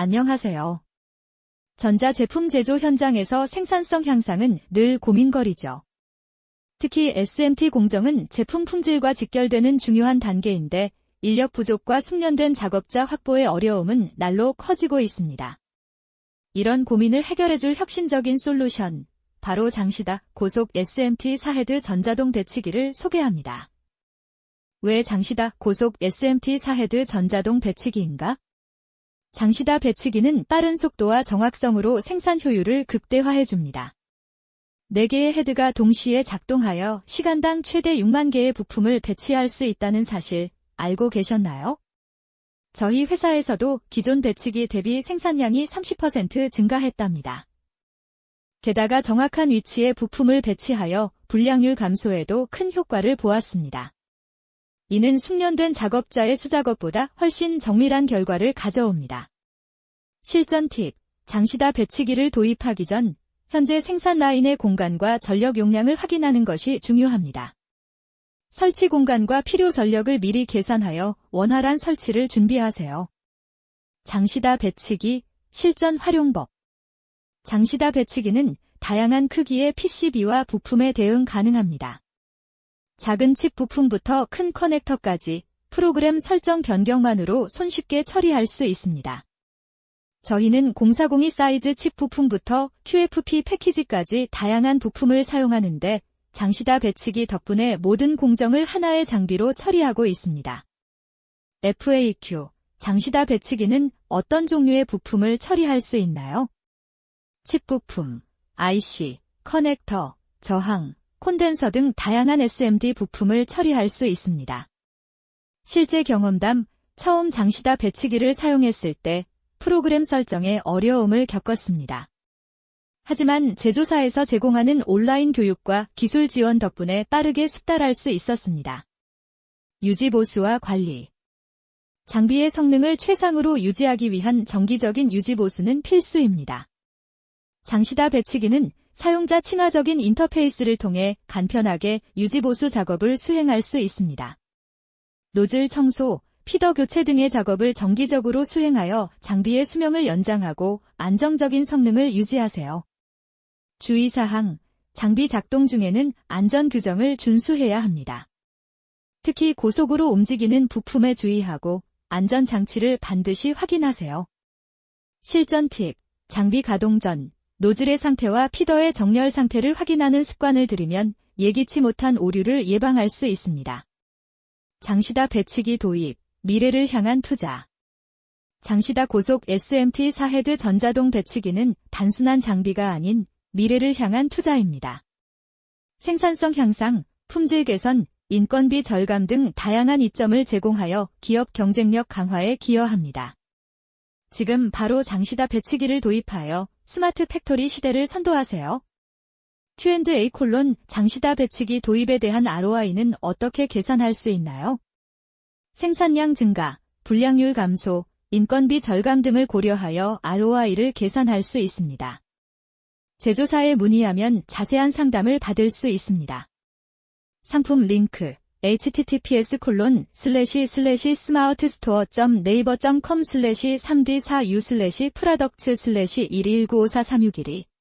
안녕하세요. 전자제품 제조 현장에서 생산성 향상은 늘 고민거리죠. 특히 SMT 공정은 제품 품질과 직결되는 중요한 단계인데 인력 부족과 숙련된 작업자 확보의 어려움은 날로 커지고 있습니다. 이런 고민을 해결해줄 혁신적인 솔루션, 바로 장시다 고속 SMT 사헤드 전자동 배치기를 소개합니다. 왜 장시다 고속 SMT 사헤드 전자동 배치기인가? 장시다 배치기는 빠른 속도와 정확성으로 생산 효율을 극대화해줍니다. 4개의 헤드가 동시에 작동하여 시간당 최대 6만 개의 부품을 배치할 수 있다는 사실 알고 계셨나요? 저희 회사에서도 기존 배치기 대비 생산량이 30% 증가했답니다. 게다가 정확한 위치에 부품을 배치하여 불량률 감소에도 큰 효과를 보았습니다. 이는 숙련된 작업자의 수작업보다 훨씬 정밀한 결과를 가져옵니다. 실전 팁, 장시다 배치기를 도입하기 전 현재 생산 라인의 공간과 전력 용량을 확인하는 것이 중요합니다. 설치 공간과 필요 전력을 미리 계산하여 원활한 설치를 준비하세요. 장시다 배치기, 실전 활용법. 장시다 배치기는 다양한 크기의 PCB와 부품에 대응 가능합니다. 작은 칩 부품부터 큰 커넥터까지 프로그램 설정 변경만으로 손쉽게 처리할 수 있습니다. 저희는 040이 사이즈 칩 부품부터 QFP 패키지까지 다양한 부품을 사용하는데 장시다 배치기 덕분에 모든 공정을 하나의 장비로 처리하고 있습니다. FAQ 장시다 배치기는 어떤 종류의 부품을 처리할 수 있나요? 칩 부품, IC, 커넥터, 저항, 콘덴서 등 다양한 SMD 부품을 처리할 수 있습니다. 실제 경험담, 처음 장시다 배치기를 사용했을 때 프로그램 설정에 어려움을 겪었습니다. 하지만 제조사에서 제공하는 온라인 교육과 기술 지원 덕분에 빠르게 숙달할 수 있었습니다. 유지 보수와 관리 장비의 성능을 최상으로 유지하기 위한 정기적인 유지 보수는 필수입니다. 장시다 배치기는 사용자 친화적인 인터페이스를 통해 간편하게 유지 보수 작업을 수행할 수 있습니다. 노즐 청소, 피더 교체 등의 작업을 정기적으로 수행하여 장비의 수명을 연장하고 안정적인 성능을 유지하세요. 주의사항, 장비 작동 중에는 안전 규정을 준수해야 합니다. 특히 고속으로 움직이는 부품에 주의하고 안전 장치를 반드시 확인하세요. 실전 팁, 장비 가동 전, 노즐의 상태와 피더의 정렬 상태를 확인하는 습관을 들이면 예기치 못한 오류를 예방할 수 있습니다. 장시다 배치기 도입, 미래를 향한 투자. 장시다 고속 SMT 사헤드 전자동 배치기는 단순한 장비가 아닌 미래를 향한 투자입니다. 생산성 향상, 품질 개선, 인건비 절감 등 다양한 이점을 제공하여 기업 경쟁력 강화에 기여합니다. 지금 바로 장시다 배치기를 도입하여 스마트 팩토리 시대를 선도하세요. Q&A 콜론 장시다 배치기 도입에 대한 ROI는 어떻게 계산할 수 있나요? 생산량 증가, 불량률 감소, 인건비 절감 등을 고려하여 ROI를 계산할 수 있습니다. 제조사에 문의하면 자세한 상담을 받을 수 있습니다. 상품 링크 https 콜론 슬래시 슬래시 스마트 스토어 점 네이버 점 컴 슬래시 3d4u 슬래시 프라덕츠 슬래시 119543612